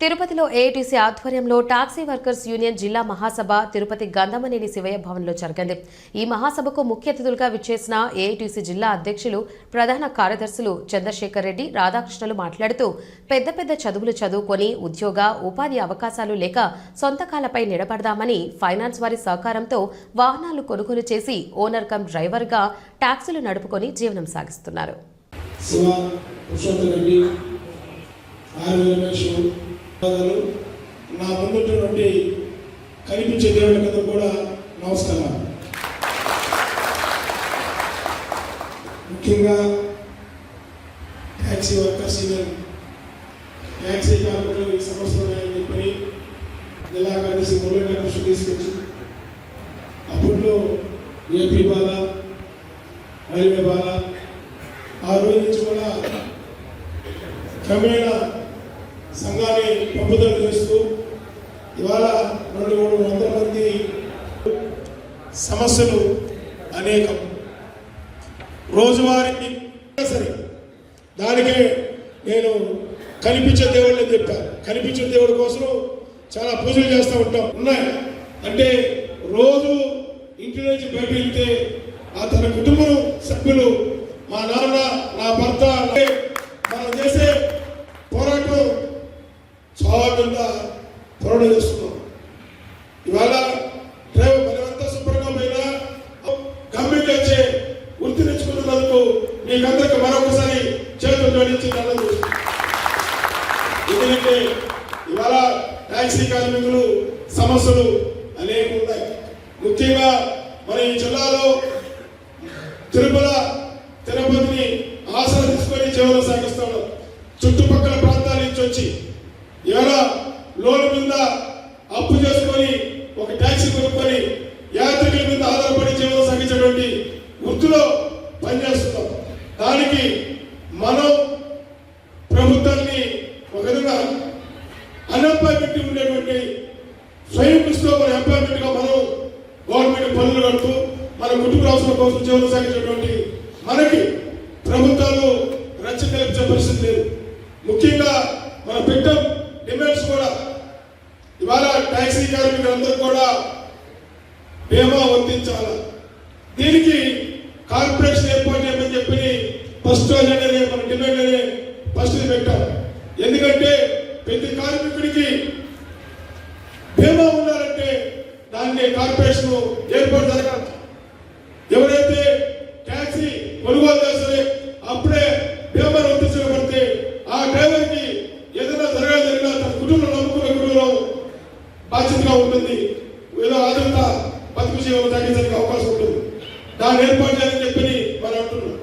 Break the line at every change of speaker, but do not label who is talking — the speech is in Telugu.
తిరుపతిలో ఏఐటీసీ ఆధ్వర్యంలో టాక్సీ వర్కర్స్ యూనియన్ జిల్లా మహాసభ తిరుపతి గంధమనేని శివయ్య భవన్లో జరిగింది. ఈ మహాసభకు ముఖ్య అతిథులుగా విచ్చేసిన ఏఐటీసీ జిల్లా అధ్యక్షులు ప్రధాన కార్యదర్శులు చంద్రశేఖర్ రెడ్డి రాధాకృష్ణలు మాట్లాడుతూ పెద్ద పెద్ద చదువులు చదువుకొని ఉద్యోగ ఉపాధి అవకాశాలు లేక సొంత కాలపై నిలబడదామని ఫైనాన్స్ వారి సహకారంతో వాహనాలు కొనుగోలు చేసి ఓనర్ కమ్ డ్రైవర్గా ట్యాక్సీలు నడుపుకొని జీవనం సాగిస్తున్నారు.
శివ నా ముందున్నటువంటి కనిపించే దేవుడికందరూ కూడా నమస్కారం. ముఖ్యంగా ట్యాక్సీ వర్కర్స్ యూనియన్ ట్యాక్సీ కార్మికులు ఈ సమస్యలు ఉన్నాయని చెప్పి జిల్లా కార్యదర్శి మురళీ కృషి తీసుకొచ్చి అప్పట్లో ఏపీ బాల రైల్వే బాల ఆ రోజు నుంచి కూడా క్రమేణా సంఘాన్ని పప్పుదల చేస్తూ ఇవాళ రెండు మూడు వందల మంది సమస్యలు అనేకం. రోజువారీ సరే దానికే నేను కనిపించే దేవుడిని చెప్పాను కనిపించే దేవుడి కోసం చాలా పూజలు చేస్తూ ఉంటాం. ఉన్నాయి. అంటే రోజు ఇంటి నుంచి బయట వెళ్తే అతని తన కుటుంబం సభ్యులు మా నాన్న నా భర్త అంటే మనం చేసే పోరాటం చాలా పెద్ద పోరాటం చేస్తున్నాం ఇవాళ డ్రైవర్ మనమంతా శుభ్రంగా పోయినా గమ్యంగా వచ్చే వృత్తి తెచ్చుకున్నందుకు మీకందరికి మరొకసారి చేతులు జోడించి దండం ఎందుకంటే ఇవాళ ట్యాక్సీ కార్మికులు సమస్యలు అనేక ఉన్నాయి. ముఖ్యంగా మన ఈ జిల్లాలో తిరుమల ఇవాళ లోన్ మీద అప్పు చేసుకొని ఒక ట్యాక్సీ కొనుక్కొని యాత్రికుల మీద ఆధారపడి జీవనం సాగించేటువంటి వృత్తిలో పనిచేస్తున్నాం. దానికి మనం ప్రభుత్వాన్ని ఒక విధంగా అన్ఎంప్లాయ్మెంట్ ఉండేటువంటి స్వయం కృషితో మన ఎంప్లాయ్మెంట్గా మనం గవర్నమెంట్ పనులు కడుతూ మన కుటుంబ అవసరం కోసం జీవనం సాగించేటువంటి మనకి ప్రభుత్వాలు రచ్చ కల్పించే పరిస్థితి లేదు. ముఖ్యంగా మన పెట్టం డిమాండ్స్ కూడా. ఇవాళ ట్యాక్సీ కార్మికులందరూ కూడా బీమా వర్తించాలి దీనికి కార్పొరేషన్ ఏర్పాటు చేయమని చెప్పి ఫస్ట్ అనేది మన డిమాండ్ అనే ఫస్ట్ పెట్టాం. ఎందుకంటే ప్రతి కార్మికుడికి బీమా ఉండాలంటే దాన్ని కార్పొరేషన్ ఏర్పాటు జరగాలి. ఎవరైతే ట్యాక్సీ కొనుగోలు ఆచరిగా ఉంటుంది. ఏదో ఆచరిత బతుకు జీవనం తగ్గించడానికి అవకాశం ఉంటుంది. దాన్ని ఏర్పాటు చేయాలని చెప్పి మనం అంటున్నాం.